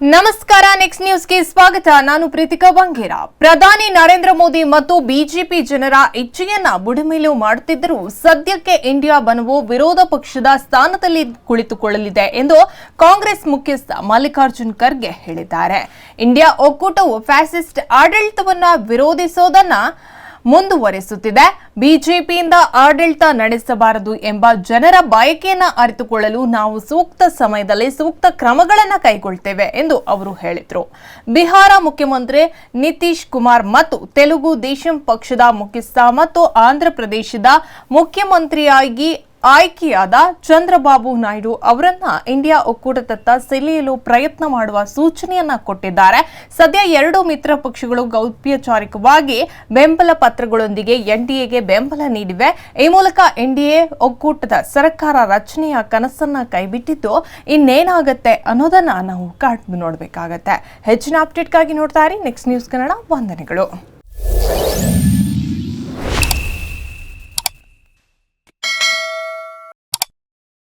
ನಮಸ್ಕಾರ ನೆಕ್ಸ್ಟ್ ನ್ಯೂಸ್ಗೆ ಸ್ವಾಗತ. ನಾನು ಪ್ರೀತಿಕಾ ಬಂಗೇರ. ಪ್ರಧಾನಿ ನರೇಂದ್ರ ಮೋದಿ ಮತ್ತು ಬಿಜೆಪಿ ಜನರ ಇಚ್ಛೆಯನ್ನ ಬುಡಮೇಲು ಮಾಡುತ್ತಿದ್ದರೂ ಸದ್ಯಕ್ಕೆ ಇಂಡಿಯಾ ಬನವು ವಿರೋಧ ಪಕ್ಷದ ಸ್ಥಾನದಲ್ಲಿ ಕುಳಿತುಕೊಳ್ಳಲಿದೆ ಎಂದು ಕಾಂಗ್ರೆಸ್ ಮುಖ್ಯಸ್ಥ ಮಲ್ಲಿಕಾರ್ಜುನ್ ಖರ್ಗೆ ಹೇಳಿದ್ದಾರೆ. ಇಂಡಿಯಾ ಒಕ್ಕೂಟವು ಫ್ಯಾಸಿಸ್ಟ್ ಆಡಳಿತವನ್ನ ವಿರೋಧಿಸೋದನ್ನ ಮುಂದುವರಿಸುತ್ತಿದೆ. ಬಿಜೆಪಿಯಿಂದ ಆಡಳಿತ ನಡೆಸಬಾರದು ಎಂಬ ಜನರ ಬಯಕೆಯನ್ನ ಅರಿತುಕೊಳ್ಳಲು ನಾವು ಸೂಕ್ತ ಸಮಯದಲ್ಲಿ ಸೂಕ್ತ ಕ್ರಮಗಳನ್ನು ಕೈಗೊಳ್ತೇವೆ ಎಂದು ಅವರು ಹೇಳಿದರು. ಬಿಹಾರ ಮುಖ್ಯಮಂತ್ರಿ ನಿತೀಶ್ ಕುಮಾರ್ ಮತ್ತು ತೆಲುಗು ದೇಶಂ ಪಕ್ಷದ ಮುಖ್ಯಸ್ಥ ಮತ್ತು ಆಂಧ್ರ ಪ್ರದೇಶದ ಮುಖ್ಯಮಂತ್ರಿಯಾಗಿ ಆಯ್ಕೆಯಾದ ಚಂದ್ರಬಾಬು ನಾಯ್ಡು ಅವರನ್ನ ಇಂಡಿಯಾ ಒಕ್ಕೂಟದತ್ತ ಸೆಳೆಯಲು ಪ್ರಯತ್ನ ಮಾಡುವ ಸೂಚನೆಯನ್ನ ಕೊಟ್ಟಿದ್ದಾರೆ. ಸದ್ಯ ಎರಡು ಮಿತ್ರ ಪಕ್ಷಗಳು ಗೌಪ್ಯಚಾರಿಕವಾಗಿ ಬೆಂಬಲ ಪತ್ರಗಳೊಂದಿಗೆ ಎನ್ಡಿಎಗೆ ಬೆಂಬಲ ನೀಡಿವೆ. ಈ ಮೂಲಕ ಎನ್ಡಿಎ ಒಕ್ಕೂಟದ ಸರ್ಕಾರ ರಚನೆಯ ಕನಸನ್ನ ಕೈಬಿಟ್ಟಿದ್ದು ಇನ್ನೇನಾಗತ್ತೆ ಅನ್ನೋದನ್ನ ನಾವು ಕಾಟ್ ನೋಡಬೇಕಾಗತ್ತೆ. ಹೆಚ್ಚಿನ ಅಪ್ಡೇಟ್ಗಾಗಿ ನೋಡ್ತಾ ಇರಿ. ನೆಕ್ಸ್ಟ್ ನ್ಯೂಸ್ ಕನ್ನಡ ವಂದನೆಗಳು.